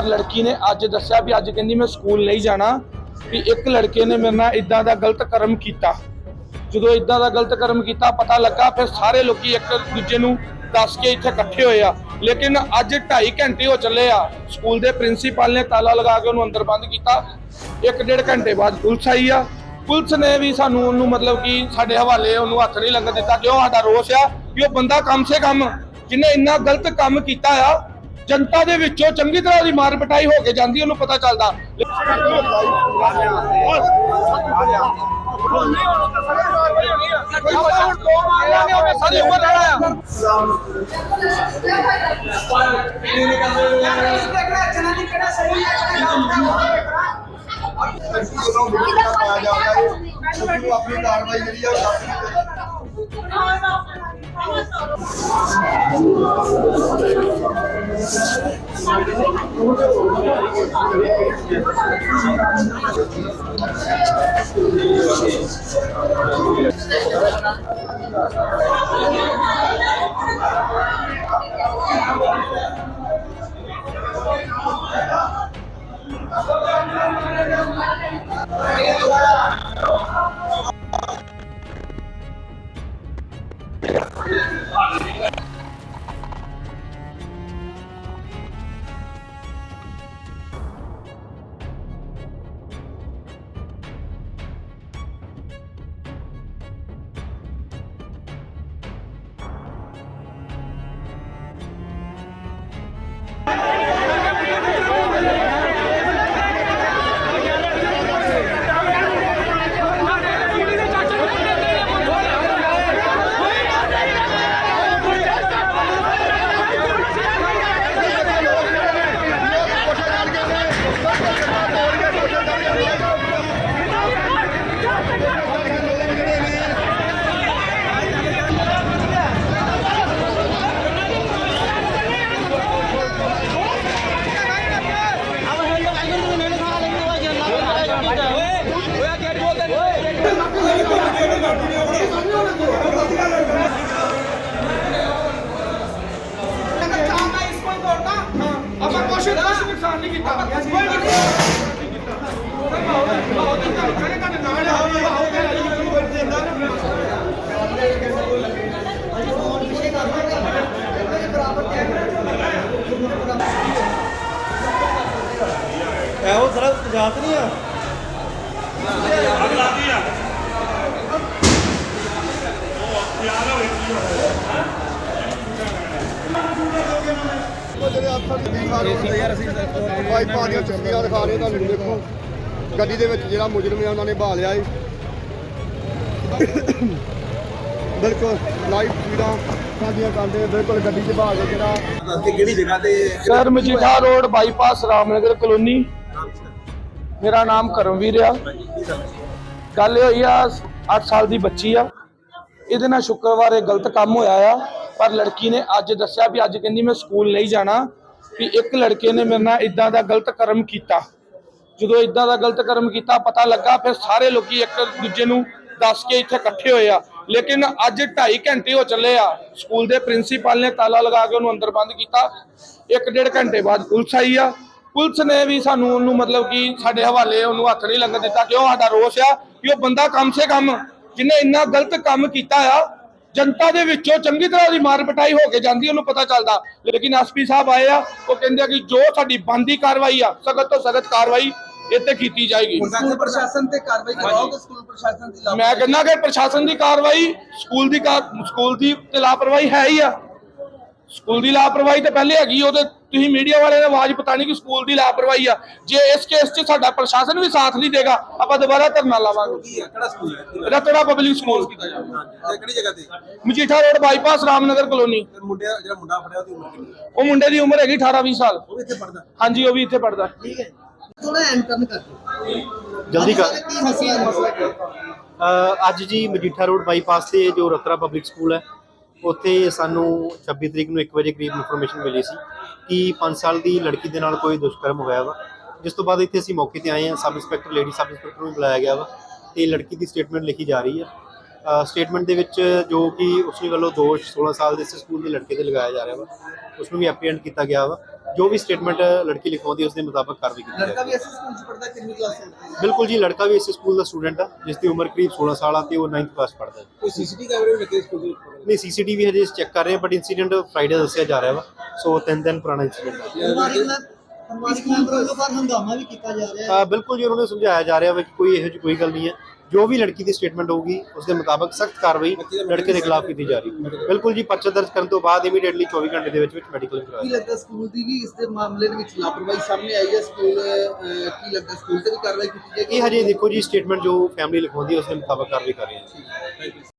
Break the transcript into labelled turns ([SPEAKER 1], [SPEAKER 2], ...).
[SPEAKER 1] ਪਰ ਲੜਕੀ ਨੇ ਅੱਜ ਦੱਸਿਆ ਵੀ ਅੱਜ ਕਹਿੰਦੀ ਮੈਂ ਸਕੂਲ ਨਹੀਂ ਜਾਣਾ, ਵੀ ਇੱਕ ਲੜਕੇ ਨੇ ਮੇਰੇ ਨਾਲ ਇਦਾਂ ਦਾ ਗਲਤ ਕਰਮ ਕੀਤਾ। ਜਦੋਂ ਇਦਾਂ ਦਾ ਗਲਤ ਕਰਮ ਕੀਤਾ, ਪਤਾ ਲੱਗਾ ਫਿਰ ਸਾਰੇ ਲੋਕੀ ਇੱਕ ਦੂਜੇ ਨੂੰ ਦੱਸ ਕੇ ਇੱਥੇ ਇਕੱਠੇ ਹੋਏ ਆ। ਲੇਕਿਨ ਅੱਜ 2.5 ਘੰਟੇ ਹੋ ਚੱਲੇ ਆ, ਸਕੂਲ ਦੇ ਪ੍ਰਿੰਸੀਪਲ ਨੇ ਤਾਲਾ ਲਗਾ ਕੇ ਉਹਨੂੰ ਅੰਦਰ ਬੰਦ ਕੀਤਾ। ਇੱਕ ਡੇਢ ਘੰਟੇ ਬਾਅਦ ਪੁਲਿਸ ਆਈ ਆ। ਪੁਲਿਸ ਨੇ ਵੀ ਸਾਨੂੰ ਉਹਨੂੰ ਮਤਲਬ ਕਿ ਸਾਡੇ ਹਵਾਲੇ ਉਹਨੂੰ ਹੱਥ ਨਹੀਂ ਲੱਗਣ ਦਿੱਤਾ ਕਿਉਂ ਸਾਡਾ ਰੋਸ ਆ ਕਿ ਉਹ ਬੰਦਾ ਕੰਮ ਸੇ ਕੰਮ ਜਿਹਨੇ ਇੰਨਾ ਗਲਤ ਕੰਮ ਕੀਤਾ ਆ ਜਨਤਾ ਦੇ ਵਿੱਚੋਂ ਚੰਗੀ ਤਰ੍ਹਾਂ ਦੀ ਮਾਰ ਪਟਾਈ ਹੋ ਕੇ ਜਾਂਦੀ, ਉਹਨੂੰ ਪਤਾ ਚੱਲਦਾ। ਸਾਰੀ ਉਮਰ ਰਹਿਣਾ
[SPEAKER 2] ਆਪਣੀ ਕਾਰਵਾਈ ਜਿਹੜੀ ਆ ਉਹ ਕਰਨੀ
[SPEAKER 3] ਇਹੋ ਸਾਰਾ ਜਾਤ ਨਹੀਂ ਆ
[SPEAKER 2] ਉਹ ਜਿਹੜੇ ਆਪਾਂ ਨੂੰ ਦਿਖਾ ਰਹੇ ਯਾਰ ਅਸੀਂ ਵਾਈਫਾਂ ਦੀਆਂ ਚੰਗੀਆਂ ਦਿਖਾ ਰਹੇ ਤੁਹਾਨੂੰ ਦੇਖੋ ਗੱਡੀ ਦੇ ਵਿੱਚ ਜਿਹੜਾ ਮੁਜਰਮ ਆ ਉਹਨਾਂ ਨੇ ਬਹਾ ਲਿਆ ਏ ਬਿਲਕੁਲ ਲਾਈਵ ਤਸਵੀਰਾਂ ਸਾਡੀਆਂ ਕਰਦੇ ਬਿਲਕੁਲ ਗੱਡੀ 'ਚ ਬਹਾ ਕੇ ਜਿਹੜਾ
[SPEAKER 3] ਕਿਹੜੀ ਜਗ੍ਹਾ ਤੇ
[SPEAKER 1] sir, Majitha road bypass Ramnagar colony. ਮੇਰਾ ਨਾਮ ਕਰਮਵੀਰ ਆ। ਗੱਲ ਇਹ ਹੋਈ ਆ 8 ਸਾਲ ਦੀ ਬੱਚੀ ਆ। ਇਹਦੇ ਨਾਲ ਸ਼ੁੱਕਰਵਾਰ ਇਹ ਗਲਤ ਕੰਮ ਹੋਇਆ ਆ। ਪਰ ਲੜਕੀ ਨੇ ਅੱਜ ਦੱਸਿਆ ਵੀ ਅੱਜ ਕਹਿੰਦੀ ਮੈਂ ਸਕੂਲ ਨਹੀਂ ਜਾਣਾ, ਵੀ ਇੱਕ ਲੜਕੇ ਨੇ ਮੇਰੇ ਨਾਲ ਇਦਾਂ ਦਾ ਗਲਤ ਕਰਮ ਕੀਤਾ। ਜਦੋਂ ਇਦਾਂ ਦਾ ਗਲਤ ਕਰਮ ਕੀਤਾ, ਪਤਾ ਲੱਗਾ ਫਿਰ ਸਾਰੇ ਲੋਕੀ ਇੱਕ ਦੂਜੇ ਨੂੰ ਦੱਸ ਕੇ ਇੱਥੇ ਇਕੱਠੇ ਹੋਏ ਆ। ਲੇਕਿਨ ਅੱਜ 2.5 ਘੰਟੇ ਹੋ ਚੱਲੇ ਆ, ਸਕੂਲ ਦੇ ਪ੍ਰਿੰਸੀਪਲ ਨੇ ਤਾਲਾ ਲਗਾ ਕੇ ਉਹਨੂੰ ਅੰਦਰ ਬੰਦ ਕੀਤਾ। ਇੱਕ ਡੇਢ ਘੰਟੇ ਬਾਅਦ ਪੁਲਿਸ ਆਈ ਆ। ਪੁਲਿਸ ਨੇ ਵੀ ਸਾਨੂੰ ਉਹਨੂੰ ਮਤਲਬ ਕਿ ਸਾਡੇ ਹਵਾਲੇ ਉਹਨੂੰ ਹੱਥ ਨਹੀਂ ਲੱਗਣ ਦਿੱਤਾ ਕਿਉਂ ਸਾਡਾ ਰੋਸ ਆ, ਕਿ ਉਹ ਬੰਦਾ ਕੰਮ ਸੇ ਕੰਮ ਜਿਹਨੇ ਇੰਨਾ ਗਲਤ ਕੰਮ ਕੀਤਾ ਆ ਜਨਤਾ ਦੇ ਵਿੱਚੋਂ ਚੰਗੀ ਤਰ੍ਹਾਂ ਦੀ ਮਾਰ ਪਟਾਈ ਹੋ ਕੇ ਜਾਂਦੀ ਉਹਨੂੰ ਪਤਾ ਚੱਲਦਾ। ਲੇਕਿਨ ਐਸਪੀ ਸਾਹਿਬ ਆਏ ਆ ਉਹ ਕਹਿੰਦੇ ਆ ਕਿ ਜੋ ਸਾਡੀ ਬੰਦੀ ਕਾਰਵਾਈ ਆ ਸਖਤ ਤੋਂ ਸਖਤ ਕਾਰਵਾਈ ਇੱਥੇ ਕੀਤੀ ਜਾਏਗੀ।
[SPEAKER 3] ਸਕੂਲ ਪ੍ਰਸ਼ਾਸਨ ਤੇ ਕਾਰਵਾਈ ਕਰਵਾਓਗੇ ਸਕੂਲ ਪ੍ਰਸ਼ਾਸਨ ਦੀ
[SPEAKER 1] ਮੈਂ ਕਹਿੰਦਾ ਕਿ ਪ੍ਰਸ਼ਾਸਨ ਦੀ ਕਾਰਵਾਈ ਸਕੂਲ ਦੀ ਸਕੂਲ ਦੀ ਤੇ ਲਾਪਰਵਾਹੀ ਹੈ ਹੀ ਆ। ਸਕੂਲ ਦੀ ਲਾਪਰਵਾਹੀ ਤਾਂ ਪਹਿਲੇ ਹੈਗੀ ਉਹ ਤੇ ਤੁਸੀਂ ਮੀਡੀਆ ਵਾਲਿਆਂ ਨੇ ਆਵਾਜ਼ ਪਤਾ ਨਹੀਂ ਕਿ ਸਕੂਲ ਦੀ ਲਾਪਰਵਾਹੀ ਆ। ਜੇ ਇਸ ਕੇਸ 'ਚ ਸਾਡਾ ਪ੍ਰਸ਼ਾਸਨ ਵੀ ਸਾਥ ਨਹੀਂ ਦੇਗਾ ਆਪਾਂ ਦੁਬਾਰਾ ਧਰਨਾ ਲਾਵਾਂਗੇ।
[SPEAKER 3] ਕਿਹੜਾ ਸਕੂਲ ਹੈ?
[SPEAKER 1] ਰਤੜਾ ਪਬਲਿਕ ਸਕੂਲ
[SPEAKER 3] ਤੇ ਕਿਹੜੀ ਜਗ੍ਹਾ ਤੇ?
[SPEAKER 1] Majitha road bypass Ramnagar colony
[SPEAKER 3] ਤੇ ਮੁੰਡੇ ਜਿਹੜਾ ਮੁੰਡਾ ਫੜਿਆ ਉਹਦੀ ਉਮਰ ਕਿੰਨੀ ਹੈ?
[SPEAKER 1] ਉਹ ਮੁੰਡੇ ਦੀ ਉਮਰ ਹੈਗੀ 18 20 ਸਾਲ।
[SPEAKER 3] ਉਹ ਵੀ ਇੱਥੇ ਪੜਦਾ
[SPEAKER 1] ਹਾਂਜੀ ਉਹ ਵੀ ਇੱਥੇ ਪੜਦਾ
[SPEAKER 3] ਠੀਕ ਹੈ ਥੋੜਾ ਐਂਟਰਨ ਕਰਕੇ
[SPEAKER 4] ਜਲਦੀ ਕਰ।
[SPEAKER 3] ਕੀ ਮਸਲਾ ਕੀ
[SPEAKER 4] ਅੱਜ ਜੀ ਮਜੀਠਾ ਰੋਡ ਬਾਈਪਾਸ ਤੇ ਜੋ ਰਤਰਾ ਪਬਲਿਕ ਸਕੂਲ ਹੈ ਉੱਥੇ ਸਾਨੂੰ 26 ਤਰੀਕ ਨੂੰ 1 ਵਜੇ ਕਰੀਬ ਇਨਫੋਰਮੇਸ਼ਨ ਮਿਲੀ ਸੀ ਕਿ 5 ਸਾਲ ਦੀ ਲੜਕੀ ਦੇ ਨਾਲ ਕੋਈ ਦੁਸ਼ਕਰਮ ਹੋਇਆ ਵਾ। ਜਿਸ ਤੋਂ ਬਾਅਦ ਇੱਥੇ ਅਸੀਂ ਮੌਕੇ ਤੇ ਆਏ ਹਾਂ। Sub inspector lady sub inspector ਨੂੰ ਬੁਲਾਇਆ ਗਿਆ ਵਾ ਤੇ ਲੜਕੀ ਦੀ ਸਟੇਟਮੈਂਟ ਲਿਖੀ ਜਾ ਰਹੀ ਹੈ ਸਟੇਟਮੈਂਟ ਦੇ ਵਿੱਚ ਜੋ ਕਿ ਉਸਨੇ ਵੱਲੋਂ ਦੋਸ਼ 16 ਸਾਲ ਦੇ ਇਸ ਸਕੂਲ ਦੇ ਲੜਕੇ ਤੇ ਲਗਾਇਆ ਜਾ ਰਿਹਾ ਵਾ। ਉਸ ਨੂੰ ਵੀ ਐਪਰੀਹੈਂਡ ਕੀਤਾ ਗਿਆ ਵਾ। ਜੋ ਵੀ ਸਟੇਟਮੈਂਟ ਲੜਕੀ ਲਿਖਵਾਉਂਦੀ ਉਸ ਦੇ ਮੁਤਾਬਕ ਕਾਰਵਾਈ ਕੀਤੀ
[SPEAKER 3] ਲੜਕਾ
[SPEAKER 4] ਜਾਏਗੀ।
[SPEAKER 3] ਵੀ ਐਸੇ ਸਕੂਲ ਚ ਪੜਦਾ ਕਿੰਨੀ ਕਲਾਸ ਚ
[SPEAKER 4] ਬਿਲਕੁਲ ਜੀ ਲੜਕਾ ਵੀ ਇਸੇ ਸਕੂਲ ਦਾ ਸਟੂਡੈਂਟ ਆ ਜਿਸ ਦੀ ਉਮਰ ਕਰੀਬ 16 ਸਾਲ ਆ ਤੇ ਉਹ 9th ਕਲਾਸ ਪੜ੍ਹਦਾ ਹੈ।
[SPEAKER 3] ਕੋਈ ਸੀਸੀਟੀਵੀ ਕੈਮਰੇ ਵੀ ਲੱਗੇ ਸਕੂਲ ਦੇ
[SPEAKER 4] ਨਹੀਂ ਸੀਸੀਟੀਵੀ ਹਜੇ ਚੈੱਕ ਕਰ ਰਹੇ ਹਾਂ ਬਟ ਇਨਸੀਡੈਂਟ ਫਰਾਈਡੇ ਦੱਸਿਆ ਜਾ ਰਿਹਾ ਵਾ ਸੋ ਤਿੰਨ ਦਿਨ ਪੁਰਾਣਾ ਇਨਸੀਡੈਂਟ ਆ।
[SPEAKER 3] ਪਰਿਵਾਰਿਕ ਮੈਂ ਪਰਿਵਾਰਿਕ ਮੈਂਬਰਾਂ ਵੱਲੋਂ ਪਰ ਹੰਗਾਮਾ ਵੀ ਕੀਤਾ ਜਾ ਰਿਹਾ ਹੈ।
[SPEAKER 4] ਅ, ਬਿਲਕੁਲ ਜੀ ਉਹਨਾਂ ਨੂੰ ਸਮਝਾਇਆ ਜਾ ਰਿਹਾ ਵਾ ਕਿ ਕੋਈ ਇਹੋ ਜਿਹੀ ਕੋਈ ਗੱਲ ਨਹੀਂ ਹੈ। ਜੋ ਵੀ ਲੜਕੀ ਦੀ ਸਟੇਟਮੈਂਟ ਹੋਊਗੀ ਉਸ ਦੇ ਮੁਤਾਬਕ ਸਖਤ ਕਾਰਵਾਈ ਲੜਕੇ ਦੇ ਖਿਲਾਫ ਕੀਤੀ ਜਾ ਰਹੀ ਹੈ। ਬਿਲਕੁਲ ਜੀ ਪਰਚਾ ਦਰਜ ਕਰਨ ਤੋਂ ਬਾਅਦ ਇਮੀਡੀਏਟਲੀ 24 ਘੰਟੇ ਦੇ ਵਿੱਚ ਵਿੱਚ ਮੈਡੀਕਲ
[SPEAKER 3] ਕੀ
[SPEAKER 4] ਕਰਾਇਆ
[SPEAKER 3] ਲੱਗਦਾ ਸਕੂਲ ਦੀ ਵੀ ਇਸ ਦੇ ਮਾਮਲੇ ਦੇ ਵਿੱਚ ਲਾਪਰਵਾਹੀ ਸਾਹਮਣੇ ਆਈ ਹੈ? ਸਕੂਲ ਕੀ ਲੱਗਦਾ ਸਕੂਲ ਤੇ ਵੀ ਕਾਰਵਾਈ ਕੀਤੀ ਜਾਏਗੀ?
[SPEAKER 4] ਇਹ ਹਜੇ ਦੇਖੋ ਜੀ ਸਟੇਟਮੈਂਟ ਜੋ ਫੈਮਿਲੀ ਲਿਖਵਾਉਂਦੀ ਹੈ ਉਸ ਦੇ ਮੁਤਾਬਕ ਕਾਰਵਾਈ ਕਰ ਰਹੀ ਹੈ।